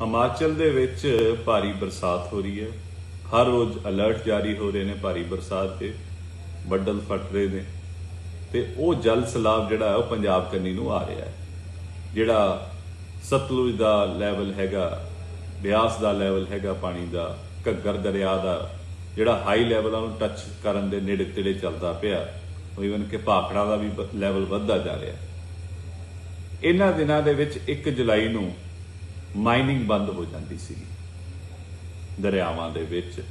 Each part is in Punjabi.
ਹਿਮਾਚਲ ਦੇ ਵਿੱਚ ਭਾਰੀ ਬਰਸਾਤ ਹੋ ਰਹੀ ਹੈ। ਹਰ ਰੋਜ਼ ਅਲਰਟ ਜਾਰੀ ਹੋ ਰਹੇ ਨੇ ਭਾਰੀ ਬਰਸਾਤ ਦੇ, ਬੱਦਲ ਫਟ ਰਹੇ ਨੇ। ਤੇ ਉਹ ਜਲ ਸਲਾਬ ਜਿਹੜਾ ਹੈ, ਉਹ ਪੰਜਾਬ ਕੰਨੀ ਨੂੰ ਆ ਰਿਹਾ ਹੈ। ਜਿਹੜਾ ਸਤਲੁਜ ਦਾ ਲੈਵਲ ਹੈਗਾ, ਬਿਆਸ ਦਾ ਲੈਵਲ ਹੈਗਾ ਪਾਣੀ ਦਾ, ਘੱਗਰ ਦਰਿਆ ਦਾ, ਜਿਹੜਾ ਹਾਈ ਲੈਵਲ ਨੂੰ ਟੱਚ ਕਰਨ ਦੇ ਨੇੜੇ ਤੇੜੇ ਚੱਲਦਾ ਪਿਆ। ਈਵਨ ਕਿ ਭਾਖੜਾ ਦਾ ਵੀ ਲੈਵਲ ਵੱਧਦਾ ਜਾ ਰਿਹਾ। ਇਹਨਾਂ ਦਿਨਾਂ ਦੇ ਵਿੱਚ 1 ਜੁਲਾਈ ਨੂੰ ਮਾਈਨਿੰਗ ਬੰਦ ਹੋ ਜਾਂਦੀ ਸੀ। ਦਰਿਆਵਾਂ ਦੇ ਵਿੱਚ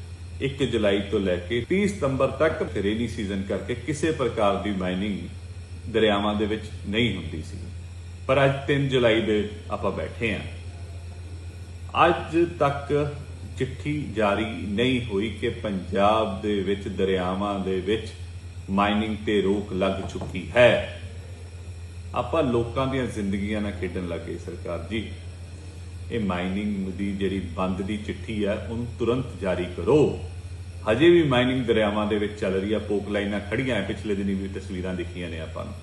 1 ਜੁਲਾਈ ਤੋਂ ਲੈ ਕੇ 30 ਸਤੰਬਰ ਤੱਕ ਰੇਨੀ ਸੀਜ਼ਨ ਕਰਕੇ ਕਿਸੇ ਪ੍ਰਕਾਰ ਦੀ ਮਾਈਨਿੰਗ ਦਰਿਆਵਾਂ ਦੇ ਵਿੱਚ ਨਹੀਂ ਹੁੰਦੀ ਸੀ। ਪਰ ਅੱਜ 3 ਜੁਲਾਈ ਦੇ ਆਪਾਂ ਬੈਠੇ ਆਂ ਅੱਜ ਤੱਕ ਚਿੱਠੀ ਜਾਰੀ ਨਹੀਂ ਹੋਈ ਕਿ ਪੰਜਾਬ ਦੇ ਵਿੱਚ ਦਰਿਆਵਾਂ ਦੇ ਵਿੱਚ ਮਾਈਨਿੰਗ ਤੇ ਰੋਕ ਲੱਗ ਚੁੱਕੀ ਹੈ। ਆਪਾਂ ਲੋਕਾਂ ਦੀਆਂ ਜ਼ਿੰਦਗੀਆਂ ਨਾਲ ਖੇਡਣ ਲੱਗੇ ਸਰਕਾਰ ਜੀ। ਇਹ ਮਾਈਨਿੰਗ ਦੀ ਜਿਹੜੀ ਬੰਦ ਦੀ ਚਿੱਠੀ ਹੈ ਉਹਨੂੰ ਤੁਰੰਤ ਜਾਰੀ ਕਰੋ। ਹਜੇ ਵੀ ਮਾਈਨਿੰਗ ਦਰਿਆਵਾਂ ਦੇ ਵਿੱਚ ਚੱਲ ਰਹੀ ਆ, ਪੋਕ ਲਾਈਨਾਂ ਖੜੀਆਂ ਪਿਛਲੇ ਦਿਨੀ ਵੀ ਤਸਵੀਰਾਂ ਦੇਖੀਆਂ ਨੇ ਆਪਾਂ ਨੂੰ।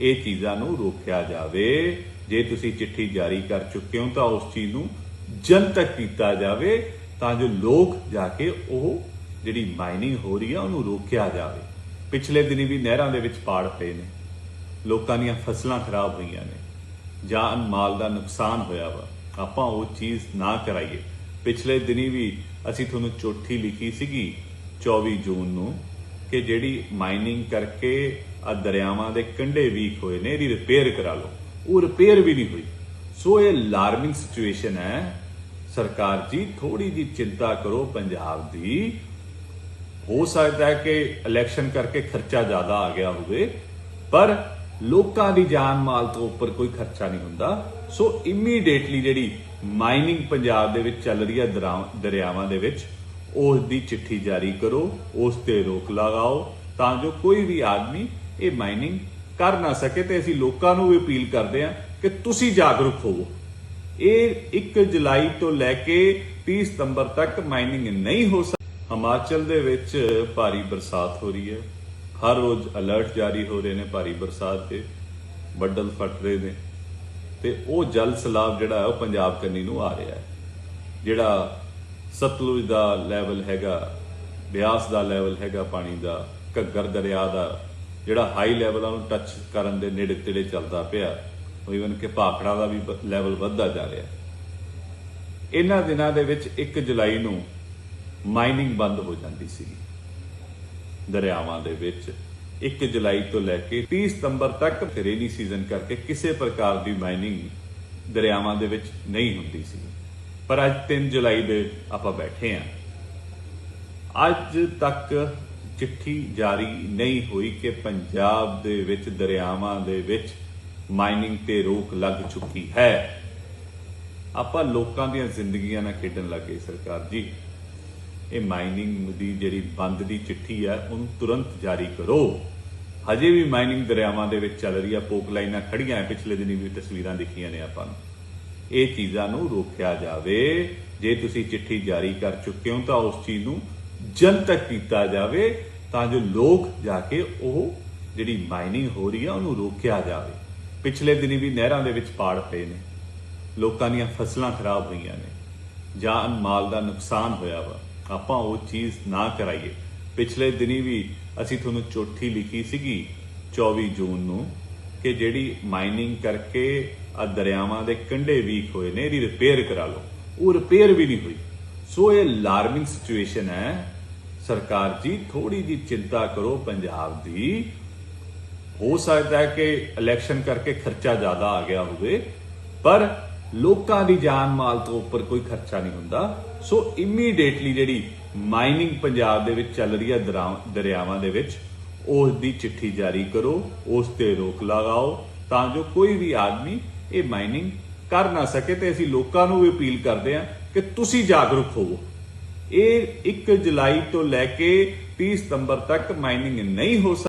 ਇਹ ਚੀਜ਼ਾਂ ਨੂੰ ਰੋਕਿਆ ਜਾਵੇ। ਜੇ ਤੁਸੀਂ ਚਿੱਠੀ ਜਾਰੀ ਕਰ ਚੁੱਕੇ ਹੋ ਤਾਂ ਉਸ ਚੀਜ਼ ਨੂੰ ਜਨਤਕ ਕੀਤਾ ਜਾਵੇ, ਤਾਂ ਜੋ ਲੋਕ ਜਾ ਕੇ ਉਹ ਜਿਹੜੀ ਮਾਈਨਿੰਗ ਹੋ ਰਹੀ ਆ, ਉਹਨੂੰ ਰੋਕਿਆ ਜਾਵੇ। ਪਿਛਲੇ ਦਿਨੀ ਵੀ ਨਹਿਰਾਂ ਦੇ ਵਿੱਚ ਪਾੜ ਪਏ ਨੇ। ਲੋਕਾਂ ਦੀਆਂ ਫਸਲਾਂ ਖਰਾਬ ਹੋਈਆਂ ਨੇ। ਜਾਨ ਮਾਲ ਦਾ ਨੁਕਸਾਨ ਹੋਇਆ ਵਾ। ਆਪਾਂ ਉਹ ਚੀਜ਼ ਨਾ ਕਰਾਈਏ। ਪਿਛਲੇ ਦਿਨੀ ਵੀ ਅਸੀਂ ਤੁਹਾਨੂੰ ਚੋਠੀ ਲਿਖੀ ਸੀਗੀ 24 ਜੂਨ ਨੂੰ, ਕਿ ਜਿਹੜੀ ਮਾਈਨਿੰਗ ਕਰਕੇ ਆ ਦਰਿਆਵਾਂ ਦੇ ਕੰਢੇ ਵੀਕ ਹੋਏ ਨੇ, ਇਹਦੀ ਰਿਪੇਅਰ ਕਰਾ ਲਓ। ਉਹ ਰਿਪੇਅਰ ਵੀ ਨਹੀਂ ਹੋਈ। ਸੋ ਇਹ ਅਲਾਰਮਿੰਗ ਸਿਚੁਏਸ਼ਨ ਹੈ। ਸਰਕਾਰ ਜੀ ਥੋੜੀ ਜੀ ਚਿੰਤਾ ਕਰੋ ਪੰਜਾਬ ਦੀ। ਹੋ ਸਕਦਾ ਹੈ ਕਿ ਇਲੈਕਸ਼ਨ ਕਰਕੇ ਖਰਚਾ ਜ਼ਿਆਦਾ ਆ ਗਿਆ ਹੋਵੇ, ਪਰ ਲੋਕਾਂ ਦੀ ਜਾਨ ਮਾਲ ਤੋਂ ਉੱਪਰ ਕੋਈ ਖਰਚਾ ਨਹੀਂ ਹੁੰਦਾ। ਸੋ ਇਮੀਡੀਏਟਲੀ ਜਿਹੜੀ ਮਾਈਨਿੰਗ ਪੰਜਾਬ ਦੇ ਵਿੱਚ ਚੱਲ ਰਹੀ ਹੈ ਦਰਿਆਵਾਂ ਦੇ ਵਿੱਚ ਉਸ ਦੀ ਚਿੱਠੀ ਜਾਰੀ ਕਰੋ, ਉਸ ਤੇ ਰੋਕ ਲਗਾਓ, ਤਾਂ ਜੋ ਕੋਈ ਵੀ ਆਦਮੀ ਇਹ ਮਾਈਨਿੰਗ ਕਰ ਨਾ ਸਕੇ ਤੇ ਅਸੀਂ ਲੋਕਾਂ ਨੂੰ ਵੀ ਅਪੀਲ ਕਰਦੇ ਹਾਂ ਕਿ ਤੁਸੀਂ ਜਾਗਰੂਕ ਹੋਵੋ। ਇਹ 1 ਜੁਲਾਈ ਤੋਂ ਲੈ ਕੇ 30 ਸਤੰਬਰ ਤੱਕ ਮਾਈਨਿੰਗ ਨਹੀਂ ਹੋ ਸਕਦੀ ਹਿਮਾਚਲ ਦੇ ਵਿੱਚ ਭਾਰੀ ਬਰਸਾਤ ਹੋ ਰਹੀ ਹੈ। ਹਰ ਰੋਜ਼ ਅਲਰਟ ਜਾਰੀ ਹੋ ਰਹੇ ਨੇ ਭਾਰੀ ਬਰਸਾਤ ਦੇ, ਬੱਦਲ ਫਟ ਰਹੇ ਨੇ ਤੇ ਉਹ ਜਲ ਸਲਾਬ ਜਿਹੜਾ ਹੈ ਉਹ ਪੰਜਾਬ ਕੰਨੀ ਨੂੰ ਆ ਰਿਹਾ ਹੈ। ਜਿਹੜਾ ਸਤਲੁਜ ਦਾ ਲੈਵਲ ਹੈਗਾ, ਬਿਆਸ ਦਾ ਲੈਵਲ ਹੈਗਾ ਪਾਣੀ ਦਾ, ਘੱਗਰ ਦਰਿਆ ਦਾ, ਜਿਹੜਾ ਹਾਈ ਲੈਵਲ ਆ, ਉਹਨੂੰ ਟੱਚ ਕਰਨ ਦੇ ਨੇੜੇ ਤੇੜੇ ਚੱਲਦਾ ਪਿਆ। ਈਵਨ ਕਿ ਭਾਖੜਾ ਦਾ ਵੀ ਲੈਵਲ ਵੱਧਦਾ ਜਾ ਰਿਹਾ ਇਹਨਾਂ ਦਿਨਾਂ ਦੇ ਵਿੱਚ 1 ਜੁਲਾਈ ਨੂੰ ਮਾਈਨਿੰਗ ਬੰਦ ਹੋ ਜਾਂਦੀ ਸੀ ਦਰਿਆਵਾਂ ਦੇ ਵਿੱਚ। 1 ਜੁਲਾਈ ਤੋਂ ਲੈ ਕੇ 30 ਸਤੰਬਰ ਤੱਕ ਰੇਨੀ ਸੀਜ਼ਨ ਕਰਕੇ ਕਿਸੇ ਪ੍ਰਕਾਰ ਦੀ ਮਾਈਨਿੰਗ ਦਰਿਆਵਾਂ ਦੇ ਵਿੱਚ ਨਹੀਂ ਹੁੰਦੀ ਸੀ। ਪਰ ਅੱਜ 3 ਜੁਲਾਈ ਦੇ ਆਪਾਂ ਬੈਠੇ ਆਂ ਅੱਜ ਤੱਕ ਚਿੱਠੀ ਜਾਰੀ ਨਹੀਂ ਹੋਈ ਕਿ ਪੰਜਾਬ ਦੇ ਵਿੱਚ ਦਰਿਆਵਾਂ ਦੇ ਵਿੱਚ ਮਾਈਨਿੰਗ ਤੇ ਰੋਕ ਲੱਗ ਚੁੱਕੀ ਹੈ। ਆਪਾਂ ਲੋਕਾਂ ਦੀਆਂ ਜ਼ਿੰਦਗੀਆਂ ਨਾਲ ਖੇਡਣ ਲੱਗੇ ਸਰਕਾਰ ਜੀ। ਇਹ ਮਾਈਨਿੰਗ ਦੀ ਜਿਹੜੀ ਬੰਦ ਦੀ ਚਿੱਠੀ ਹੈ ਉਹਨੂੰ ਤੁਰੰਤ ਜਾਰੀ ਕਰੋ। ਹਜੇ ਵੀ ਮਾਈਨਿੰਗ ਦਰਿਆਵਾਂ ਦੇ ਵਿੱਚ ਚੱਲ ਰਹੀ ਆ, ਪੋਕ ਲਾਈਨਾਂ ਖੜੀਆਂ ਹੈ ਪਿਛਲੇ ਦਿਨੀ ਵੀ ਤਸਵੀਰਾਂ ਦਿਖੀਆਂ ਨੇ ਆਪਾਂ ਨੂੰ। ਇਹ ਚੀਜ਼ਾਂ ਨੂੰ ਰੋਕਿਆ ਜਾਵੇ। ਜੇ ਤੁਸੀਂ ਚਿੱਠੀ ਜਾਰੀ ਕਰ ਚੁੱਕੇ ਹੋ ਤਾਂ ਉਸ ਚੀਜ਼ ਨੂੰ ਜਨਤਕ ਕੀਤਾ ਜਾਵੇ, ਤਾਂ ਜੋ ਲੋਕ ਜਾ ਕੇ ਉਹ ਜਿਹੜੀ ਮਾਈਨਿੰਗ ਹੋ ਰਹੀ ਆ, ਉਹਨੂੰ ਰੋਕਿਆ ਜਾਵੇ। ਪਿਛਲੇ ਦਿਨੀ ਵੀ ਨਹਿਰਾਂ ਦੇ ਵਿੱਚ ਪਾੜ ਪਏ ਨੇ। ਲੋਕਾਂ ਦੀਆਂ ਫਸਲਾਂ ਖਰਾਬ ਹੋਈਆਂ ਨੇ। ਜਾਨ ਮਾਲ ਦਾ ਨੁਕਸਾਨ ਹੋਇਆ ਵਾ। ਆਪਾਂ ਉਹ ਚੀਜ਼ ਨਾ ਕਰਾਈਏ। ਪਿਛਲੇ ਦਿਨੀ ਵੀ ਅਸੀਂ ਤੁਹਾਨੂੰ ਚੋਠੀ ਲਿਖੀ ਸੀਗੀ 24 ਜੂਨ ਨੂੰ, ਕਿ ਜਿਹੜੀ ਮਾਈਨਿੰਗ ਕਰਕੇ ਆ ਦਰਿਆਵਾਂ ਦੇ ਕੰਢੇ ਵੀਕ ਹੋਏ ਨੇ, ਇਹਦੀ ਰਿਪੇਅਰ ਕਰਾ ਲਓ। ਉਹ ਰਿਪੇਅਰ ਵੀ ਨਹੀਂ ਹੋਈ। ਸੋ ਇਹ ਅਲਾਰਮਿੰਗ ਸਿਚੁਏਸ਼ਨ ਹੈ। ਸਰਕਾਰ ਜੀ ਥੋੜੀ ਜੀ ਚਿੰਤਾ ਕਰੋ ਪੰਜਾਬ ਦੀ। ਹੋ ਸਕਦਾ ਹੈ ਕਿ ਇਲੈਕਸ਼ਨ ਕਰਕੇ ਖਰਚਾ ਜ਼ਿਆਦਾ ਆ ਗਿਆ ਹੋਵੇ, ਪਰ ਲੋਕਾਂ ਦੀ ਜਾਨ ਮਾਲ ਤੋਂ ਉੱਪਰ ਕੋਈ ਖਰਚਾ ਨਹੀਂ ਹੁੰਦਾ। ਸੋ ਇਮੀਡੀਏਟਲੀ ਜਿਹੜੀ ਮਾਈਨਿੰਗ ਪੰਜਾਬ ਦੇ ਵਿੱਚ ਚੱਲ ਰਹੀ ਹੈ ਦਰਿਆਵਾਂ ਦੇ ਵਿੱਚ ਉਸ ਦੀ ਚਿੱਠੀ ਜਾਰੀ ਕਰੋ, ਉਸ ਤੇ ਰੋਕ ਲਗਾਓ, ਤਾਂ ਜੋ ਕੋਈ ਵੀ ਆਦਮੀ ਇਹ ਮਾਈਨਿੰਗ ਕਰ ਨਾ ਸਕੇ ਤੇ ਅਸੀਂ ਲੋਕਾਂ ਨੂੰ ਵੀ ਅਪੀਲ ਕਰਦੇ ਹਾਂ ਕਿ ਤੁਸੀਂ ਜਾਗਰੂਕ ਹੋਵੋ। ਇਹ 1 ਜੁਲਾਈ ਤੋਂ ਲੈ ਕੇ 30 ਸਤੰਬਰ ਤੱਕ ਮਾਈਨਿੰਗ ਨਹੀਂ ਹੋ ਸਕਦੀ